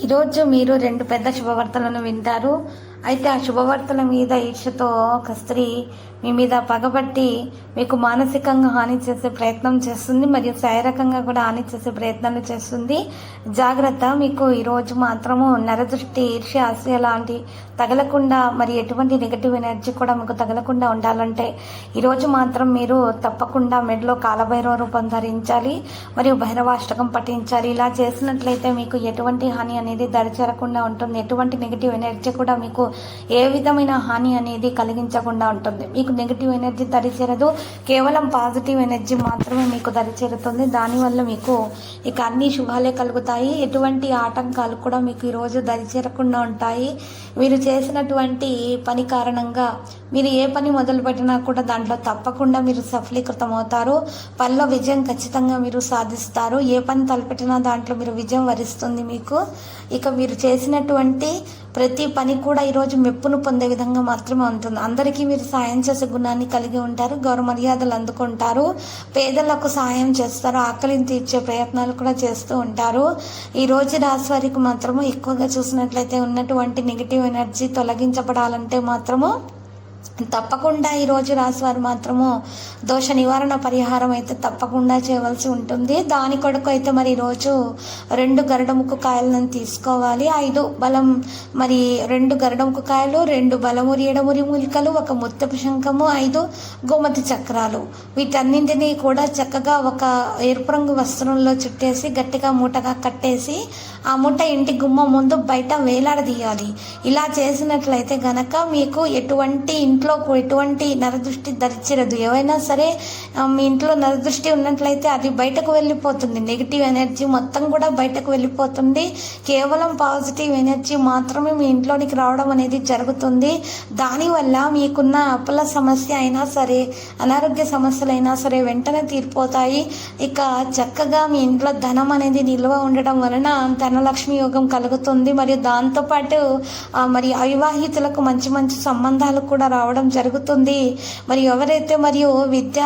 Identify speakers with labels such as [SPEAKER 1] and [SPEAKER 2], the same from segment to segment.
[SPEAKER 1] ఈరోజు మీరు రెండు పెద్ద శుభవార్తలను వింటారు. అయితే ఆ శుభవార్తల మీద ఈర్షతో ఒక స్త్రీ మీ మీద పగబట్టి మీకు మానసికంగా హాని చేసే ప్రయత్నం చేస్తుంది. మరియు శారీరకంగా కూడా హాని చేసే ప్రయత్నాలు చేస్తుంది. జాగ్రత్త మీకు ఈరోజు మాత్రము నరదృష్టి ఈర్ష్య అసూయ లాంటి తగలకుండా మరి ఎటువంటి నెగటివ్ ఎనర్జీ కూడా మీకు తగలకుండా ఉండాలంటే ఈరోజు మాత్రం మీరు తప్పకుండా మెడలో కాలభైరవ రూపం ధరించాలి మరియు భైరవాష్టకం పఠించాలి. ఇలా చేసినట్లయితే మీకు ఎటువంటి హాని అనేది దరిచేరకుండా ఉంటుంది. ఎటువంటి నెగిటివ్ ఎనర్జీ కూడా మీకు ఏ విధమైన హాని అనేది కలిగించకుండా ఉంటుంది. మీకు నెగిటివ్ ఎనర్జీ దరిచేరదు. కేవలం పాజిటివ్ ఎనర్జీ మాత్రమే మీకు దరిచేరుతుంది. దానివల్ల మీకు ఇక అన్ని శుభాలే కలుగుతాయి. ఎటువంటి ఆటంకాలు కూడా మీకు ఈరోజు దరిచేరకుండా ఉంటాయి. మీరు చేసినటువంటి పని కారణంగా మీరు ఏ పని మొదలుపెట్టినా కూడా దాంట్లో తప్పకుండా మీరు సఫలీకృతం అవుతారు పనిలో విజయం ఖచ్చితంగా మీరు సాధిస్తారు. ఏ పని తలపెట్టినా దాంట్లో మీరు విజయం వరిస్తుంది మీకు. ఇక మీరు చేసినటువంటి ప్రతి పని కూడా ఈరోజు మెప్పును పొందే విధంగా మాత్రమే ఉంటుంది. అందరికీ మీరు సాయం చేసే గుణాన్ని కలిగి ఉంటారు గౌరవ మర్యాదలు అందుకుంటారు పేదలకు సాయం చేస్తారు ఆకలిని తీర్చే ప్రయత్నాలు కూడా చేస్తూ ఉంటారు. ఈ రోజు రాశి వారికి మాత్రము ఎక్కువగా చూసినట్లయితే ఉన్నటువంటి నెగిటివ్ ఎనర్జీ తొలగించబడాలంటే మాత్రము తప్పకుండా ఈరోజు రోజు రాశివారు మాత్రము దోష నివారణ పరిహారం అయితే తప్పకుండా చేయవలసి ఉంటుంది. దాని కొరకు అయితే మరి ఈరోజు రెండు గరుడముక్కు కాయలను తీసుకోవాలి. ఐదు బలం మరి రెండు గరుడముక్కు కాయలు రెండు బలమురి ఎడమురి మూలికలు ఒక ముత్తపు శంఖము ఐదు గోమతి చక్రాలు. వీటన్నింటినీ కూడా చక్కగా ఒక ఎరుపు రంగు వస్త్రంలో చుట్టేసి గట్టిగా మూటగా కట్టేసి ఆ మూట ఇంటి గుమ్మ ముందు బయట వేలాడదీయాలి. ఇలా చేసినట్లయితే గనక మీకు ఎటువంటి ఇంట్లో ఎటువంటి నరదృష్టి దరిచిరదు. ఏవైనా సరే మీ ఇంట్లో నరదృష్టి ఉన్నట్లయితే అది బయటకు వెళ్ళిపోతుంది. నెగిటివ్ ఎనర్జీ మొత్తం కూడా బయటకు వెళ్ళిపోతుంది. కేవలం పాజిటివ్ ఎనర్జీ మాత్రమే మీ ఇంట్లోనికి రావడం అనేది జరుగుతుంది. దానివల్ల మీకున్న అప్పుల సమస్య అయినా సరే అనారోగ్య సమస్యలైనా సరే వెంటనే తీరిపోతాయి. ఇక చక్కగా మీ ఇంట్లో ధనం అనేది నిల్వ ఉండడం వలన ధనలక్ష్మి యోగం కలుగుతుంది. మరియు దాంతోపాటు మరి అవివాహితులకు మంచి మంచి సంబంధాలు కూడా రావడం జరుగుతుంది. మరి ఎవరైతే మరియు విద్య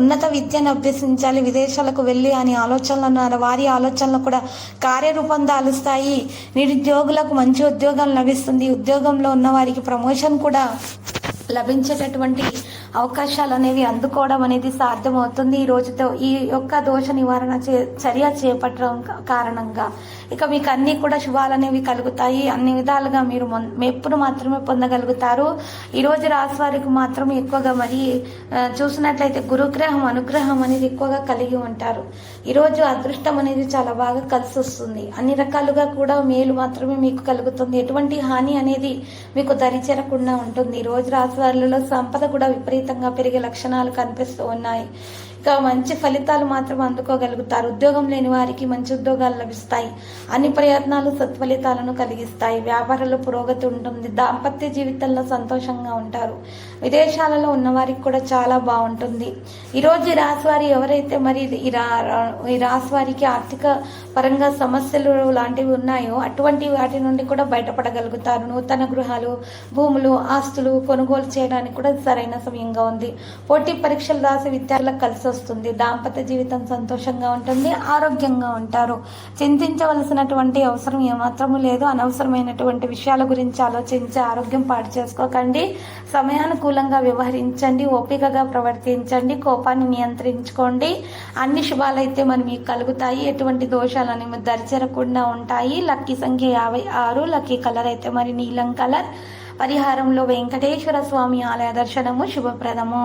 [SPEAKER 1] ఉన్నత విద్యను అభ్యసించాలి విదేశాలకు వెళ్ళి అని ఆలోచనలు వారి ఆలోచనలు కూడా కార్యరూపం దాలుస్తాయి నిరుద్యోగులకు మంచి ఉద్యోగం లభిస్తుంది. ఉద్యోగంలో ఉన్న వారికి ప్రమోషన్ కూడా లభించేటటువంటి అవకాశాలు అనేవి అందుకోవడం అనేది సాధ్యమవుతుంది. ఈ రోజుతో ఈ యొక్క దోష నివారణ చే చర్య చేపట్టడం కారణంగా. ఇక మీకు అన్ని కూడా శుభాలు అనేవి కలుగుతాయి. అన్ని విధాలుగా మీరు మెప్పును మాత్రమే పొందగలుగుతారు. ఈ రోజు రాశి వారికి మాత్రం ఎక్కువగా మరి చూసినట్లయితే గురుగ్రహం అనుగ్రహం అనేది ఎక్కువగా కలిగి ఉంటారు. ఈ రోజు అదృష్టం అనేది చాలా బాగా కలిసి వస్తుంది అన్ని రకాలుగా కూడా మేలు మాత్రమే మీకు కలుగుతుంది. ఎటువంటి హాని అనేది మీకు దరిచేరకుండా ఉంటుంది. ఈ రోజు రాశి వారిలో సంపద కూడా విపరీతంగా పెరిగే లక్షణాలు కనిపిస్తూ ఉన్నాయి. ఇంకా మంచి ఫలితాలు మాత్రం అందుకోగలుగుతారు. ఉద్యోగం లేని వారికి మంచి ఉద్యోగాలు లభిస్తాయి. అన్ని ప్రయత్నాలు సత్ఫలితాలను కలిగిస్తాయి. వ్యాపారంలో పురోగతి ఉంటుంది. దాంపత్య జీవితంలో సంతోషంగా ఉంటారు. విదేశాలలో ఉన్న వారికి కూడా చాలా బాగుంటుంది. ఈరోజు ఈ రాశి వారి ఎవరైతే మరి ఈ రా ఈ రాశి వారికి ఆర్థిక పరంగా సమస్యలు లాంటివి ఉన్నాయో అటువంటి వాటి నుండి కూడా బయటపడగలుగుతారు. నూతన గృహాలు భూములు ఆస్తులు కొనుగోలు చేయడానికి కూడా సరైన సమయంగా ఉంది. పోటీ పరీక్షలు రాసే విద్యార్థులకు కలిసి వస్తుంది. దాంపత్య జీవితం సంతోషంగా ఉంటుంది ఆరోగ్యంగా ఉంటారు. చింతించవలసినటువంటి అవసరం ఏమాత్రము లేదు. అనవసరమైనటువంటి విషయాల గురించి ఆలోచించి ఆరోగ్యం పాడు చేసుకోకండి. సమయానుకూలంగా వ్యవహరించండి. ఓపికగా ప్రవర్తించండి. కోపాన్ని నియంత్రించుకోండి. అన్ని శుభాలైతే మనం మీకు కలుగుతాయి. ఎటువంటి దోషాలు అనేవి దరిచేరకుండా ఉంటాయి. లక్కీ సంఖ్య యాభై ఆరు లక్కీ కలర్ అయితే మరి నీలం కలర్. పరిహారంలో వెంకటేశ్వర స్వామి ఆలయ దర్శనము శుభప్రదము.